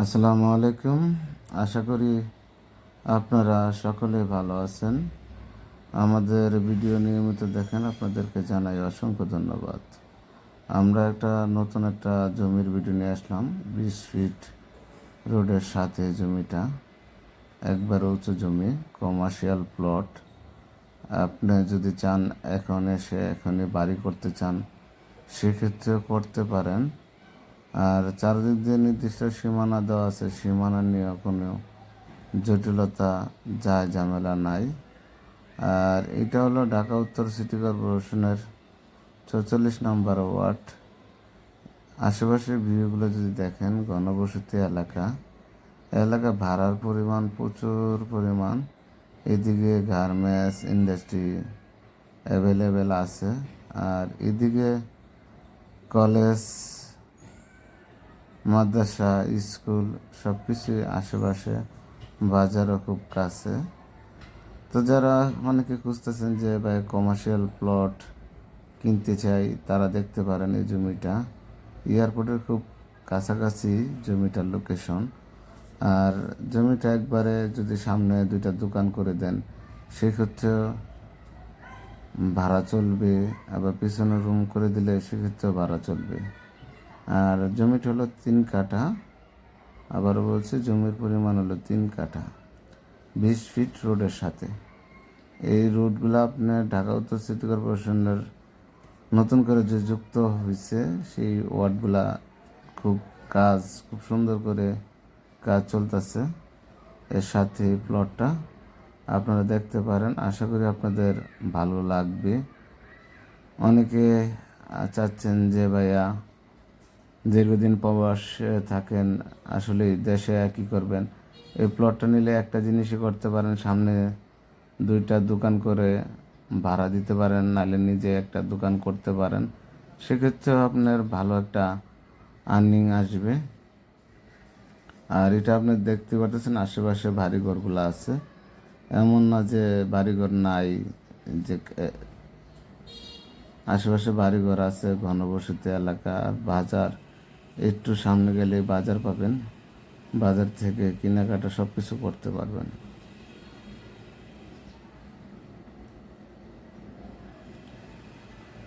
আসসালামু আলাইকুম। আশা করি আপনারা সকলে ভালো আছেন। আমাদের ভিডিও নিয়মিত দেখেন, আপনাদেরকে জানাই অসংখ্য ধন্যবাদ। আমরা একটা নতুন একটা জমির ভিডিও নিয়ে আসলাম। বিশ ফিট রোডের সাথে জমিটা, একবার উঁচু জমি কমার্শিয়াল প্লট আপনি যদি চান এখন এসে এখনই বাড়ি করতে চান, সেক্ষেত্রেও করতে পারেন। আর চারদিক দিয়ে নির্দিষ্ট সীমানা দেওয়া আছে, সীমানা নিয়ে কোনো জটিলতা যায়, ঝামেলা নাই। আর এটা হলো ঢাকা উত্তর সিটি কর্পোরেশনের চৌচল্লিশ নম্বর ওয়ার্ড। আশেপাশের ভিউগুলো যদি দেখেন, ঘনবসতি এলাকা। এলাকা ভাড়ার পরিমাণ, প্রচুর পরিমাণ। এদিকে গার্মেন্টস ইন্ডাস্ট্রি অ্যাভেলেবেল আছে। আর এদিকে কলেজ মাদ্রাসা, স্কুল সব কিছুই আশেপাশে, বাজারও খুব কাছে। তো যারা অনেকে খুঁজতেছেন যে, ভাই কমার্শিয়াল প্লট কিনতে চাই, তারা দেখতে পারেন এই জমিটা। এয়ারপোর্টের খুব কাছাকাছি জমিটার লোকেশন আর জমিটা একবারে যদি সামনে দুইটা দোকান করে দেন, সেক্ষেত্রেও ভাড়া চলবে। আবার পিছনে রুম করে দিলে সেক্ষেত্রেও ভাড়া চলবে। আর জমিটা হলো তিন কাঠা, আবার বলছে জমির পরিমাণ হলো তিন কাঠা, বিশ ফিট রোডের সাথে। এই রোডগুলো আপনার ঢাকা উত্তর সিটি কর্পোরেশনের নতুন করে যে যুক্ত হয়েছে সেই ওয়ার্ডগুলা খুব কাজ, খুব সুন্দর করে কাজ চলতেছে। এর সাথে এই প্লটটা আপনারা দেখতে পারেন, আশা করি আপনাদের ভালো লাগবে। অনেকে চাচ্ছেন যে ভাইয়া দীর্ঘদিন প্রবাসে থাকেন আসলে দেশে কী করবেন। এই প্লটটা নিলে একটা জিনিসই করতে পারেন, সামনে দুইটা দোকান করে ভাড়া দিতে পারেন নাহলে নিজে একটা দোকান করতে পারেন। সেক্ষেত্রেও আপনার ভালো একটা আর্নিং আসবে। আর এটা আপনি দেখতে পাচ্ছেন আশেপাশে বাড়িঘরগুলো আছে। এমন না যে বাড়িঘর নাই, যে আশেপাশে বাড়িঘর আছে, ঘনবসতি এলাকা, বাজার। একটু সামনে গেলে বাজার পাবেন। বাজার থেকে কেনাকাটা সব কিছু করতে পারবেন।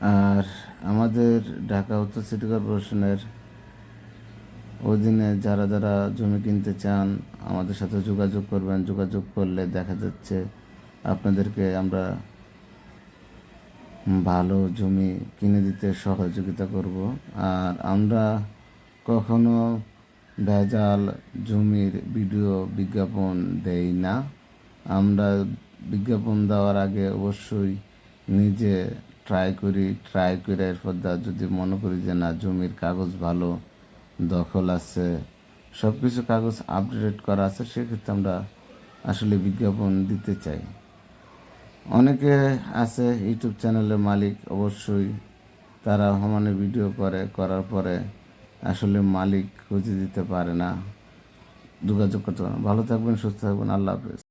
আর আমাদের ঢাকা উত্তর সিটি কর্পোরেশনের অধীনে যারা যারা জমি কিনতে চান, আমাদের সাথে যোগাযোগ করবেন। যোগাযোগ করলে দেখা যাচ্ছে আপনাদেরকে আমরা ভালো জমি কিনে দিতে সহযোগিতা করব। আর আমরা কখনো ভেজাল জমির ভিডিও বিজ্ঞাপন দেই না। আমরা বিজ্ঞাপন দেওয়ার আগে অবশ্যই নিজে ট্রাই করি ট্রাই করে এরপর যদি মনে করি যে না, জমির কাগজ ভালো, দখল আছে সব কিছু কাগজ আপডেট করা আছে, সেক্ষেত্রে আমরা আসলে বিজ্ঞাপন দিতে চাই। অনেকে আছে ইউটিউব চ্যানেলের মালিক, অবশ্যই তারা সমানে ভিডিও করে, করার পরে আসলে মালিক খুঁজে দিতে পারে না। যোগাযোগ করতে পারে। ভালো থাকবেন, সুস্থ থাকবেন। আল্লাহ হাফেজ।